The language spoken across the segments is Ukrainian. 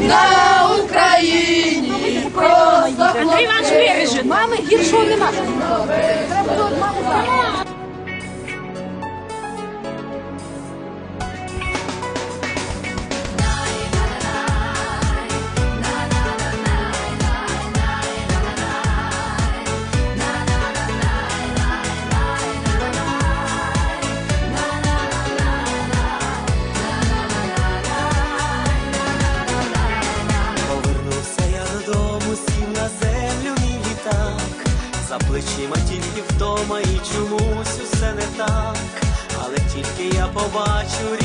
На Україні просто Андрій Іванович виріже. Мами гіршого нема. Плечима тільки втома, і чомусь усе не так. Але тільки я побачу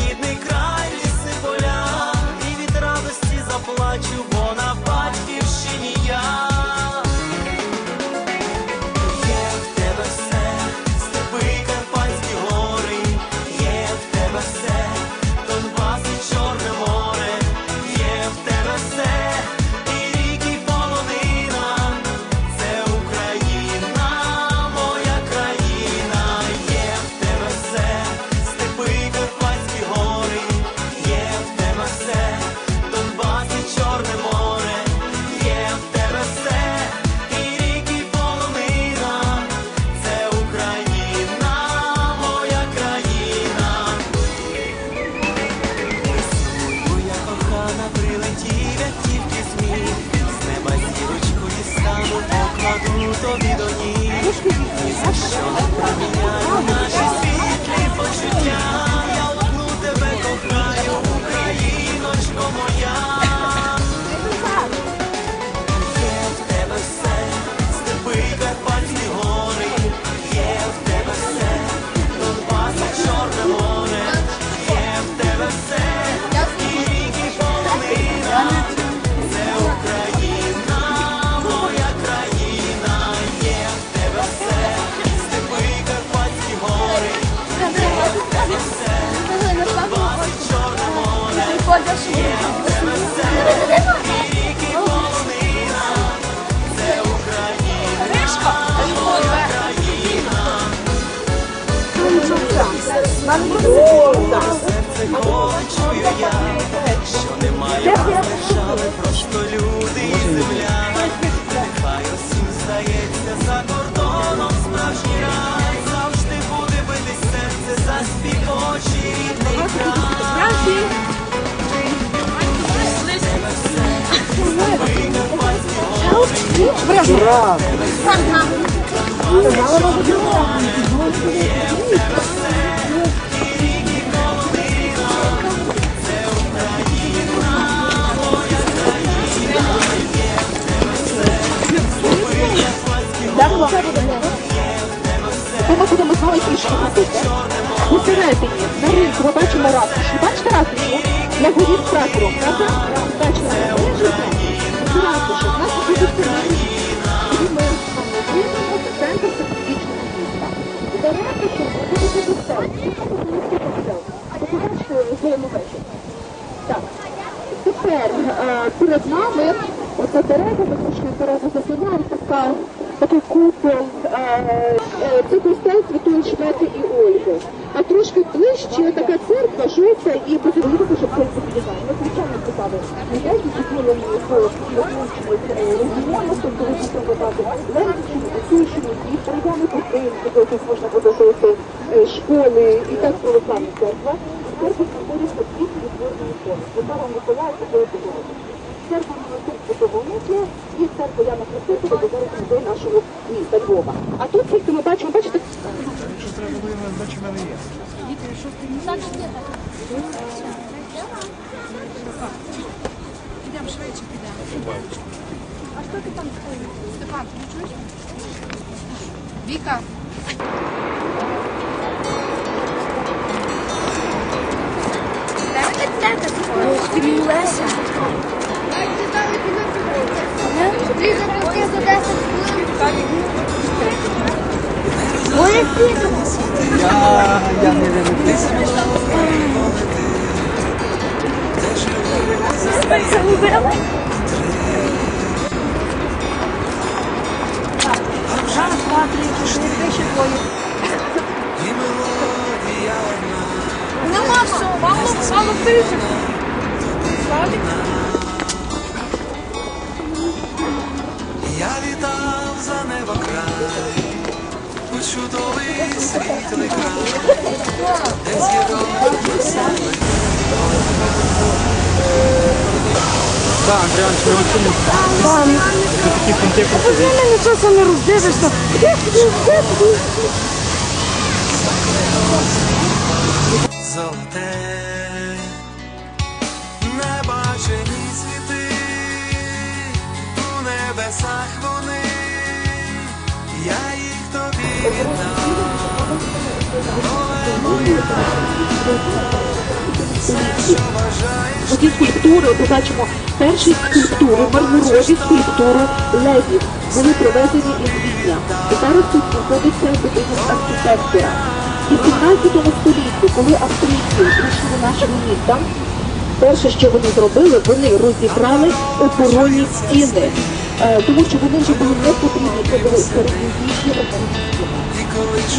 Серце чую я, що немає держави, просто люди і земля. Нехай усім здається за кордоном справжній рай. Завжди буде битись серце за співочі рідний край. Ми Усередині, на ринку, ми бачимо ратушу. Бачите ратушу? На горі з прапором, правда? Бачимо. Бачите? Це ратуша. Нас буде ратушу вежу. Так. Тепер е, перед нами оце дерева, ми трошки дерева така, такий купол, е, е, це костел Святої Шмети і Ольги. А трошки ближче така церква, жовта і безумовно, щоб це запам'ятали. Ми звичайно питали, не я ділені по якимось регіонах, тобто ви проводати Левчину, Сущину, і перейдемо по Київ, де можна буде е, школи і так православна церква. Церква знаходиться в дві відборної форми. Святого Миколая Святого Миколая і церква Яна Хрестителя, де зараз музей нашого міста Львова. А тут тільки ми бачимо, бачите, Підемо швидше підемо. А що ти там стоїш? Степан, ти чуєш? Віка. Леся. Ти запустив за 10 хвилин. Буде підумося. Я не дивлюся. Це не беремо. Жар, два, три, пішли, ще двоє. Ну, мама, мама, мама, ти же. Славик. Я літав за небо край, у чудовий світлий край, де з'єднали. Так, Андріан, що ви цьому? Це такі фунти. Ти мене часом не роздивишся. Золоте небесах вони, я їх тобі віддам. Все, що бажаєш, Оці скульптури, от ми бачимо перші скульптури, мармурові скульптури левів були проведені із Відня. І зараз тут знаходиться будинок архітектора. І в 17 столітті, коли австрійці прийшли до нашого міста, перше, що вони зробили, вони розібрали оборонні стіни, тому що вони вже були не потрібні, середньовічні стіни.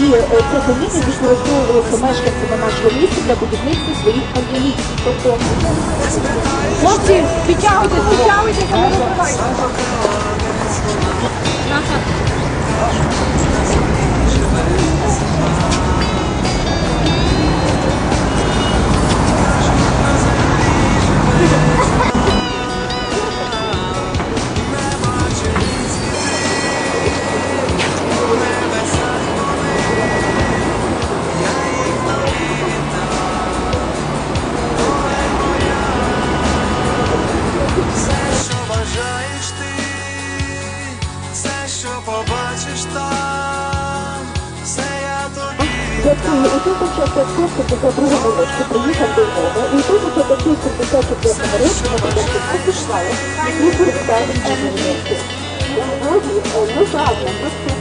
і е, це каміння використовувалося мешканцями нашого міста для будівництва своїх кам'яниць. Тобто Хлопці, підтягуйтесь, підтягуйтесь, а не розбивайте. все, Львова, і тому часу 74 році на Богданську пішла і представив університет. У Львові е, незадно,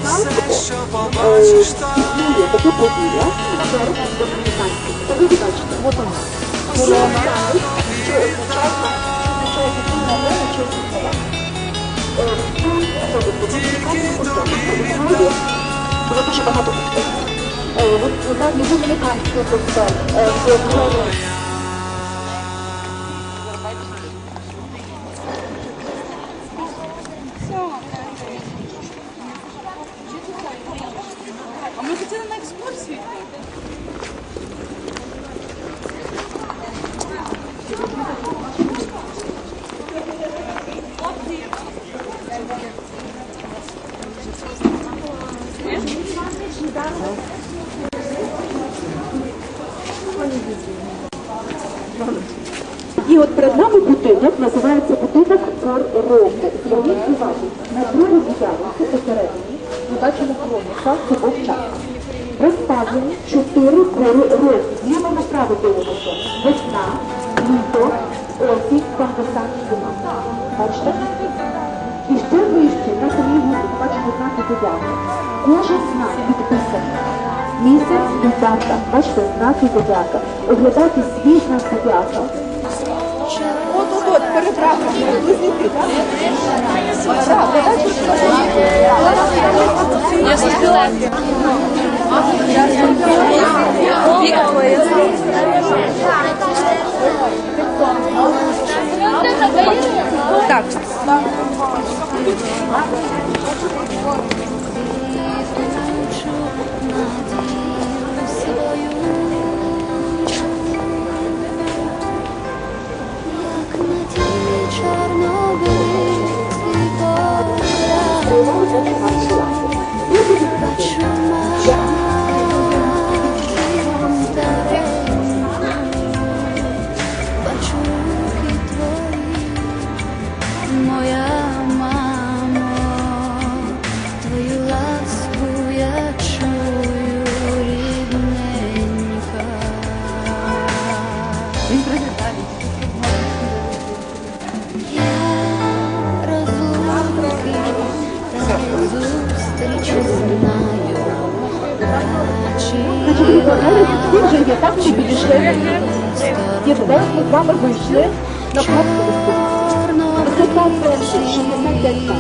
все, без що побачиш там. існує таке подія, зараз домініканське. Це ви бачите, от воно. Корона, що означає, означає дитина Олена чи Олена. Е, ну, що ви, домініканське, ось так, Львові було дуже багато olup buradan bizim yine tartışma sosyal programı І от перед нами будинок називається будинок пор року. На другому ярусі посередині ми бачимо хроніка часу. Розставлені чотири пори року. Зліва направо дивимося. Весна, літо, осінь, пандасан, зима. Бачите? І ще вище на самій губі бачимо знаки зодіаку. Кожен знак підписаний. Місяць і дата. Бачите, знаки зодіака. Оглядати свій знак зодіака. Так? Так. Так. Моя 65 метрів.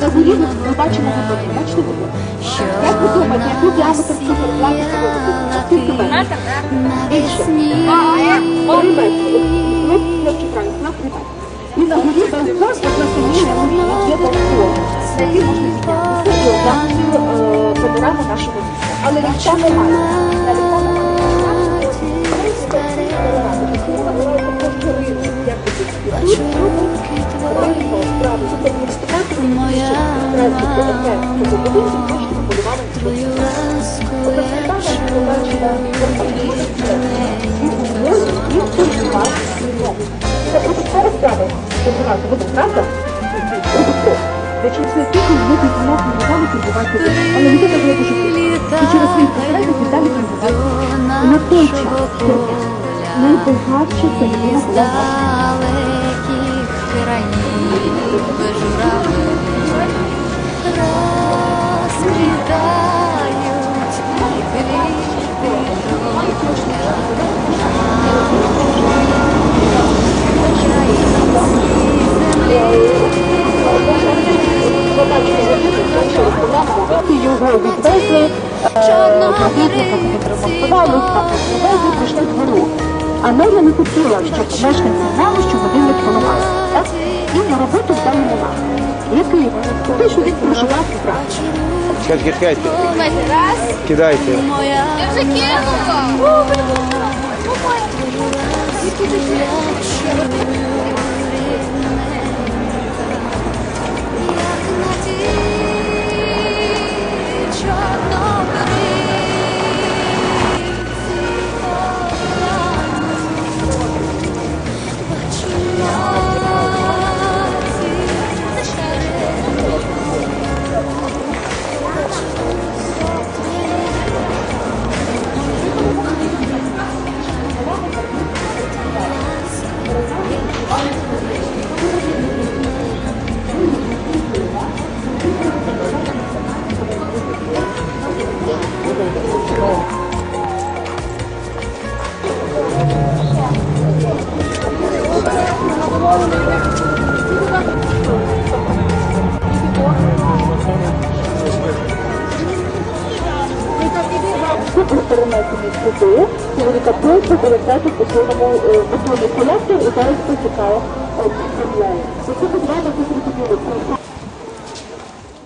На горі ми ми бачимо висоту. Бачите висоту? Як ви думаєте, який діаметр цього висоту? Скільки метрів? Більше. Три метри. Ну, не чекаю, на три метри. І самій на горі, є балкон, на який можна піднятися і оглянути е, панораму нашого міста. Але ліфта немає. Через свій тихо люди знов не. Але люди так не. І через свій посередник далі прибувати. На той час далеких країв журавлі розквітають квіти Чекайте, чекайте. Кидайте. моя Тут перенесені сюди, велика площа, повертати по своєму бетонний колектор і зараз протікає землею. Оце подвально тут зробили.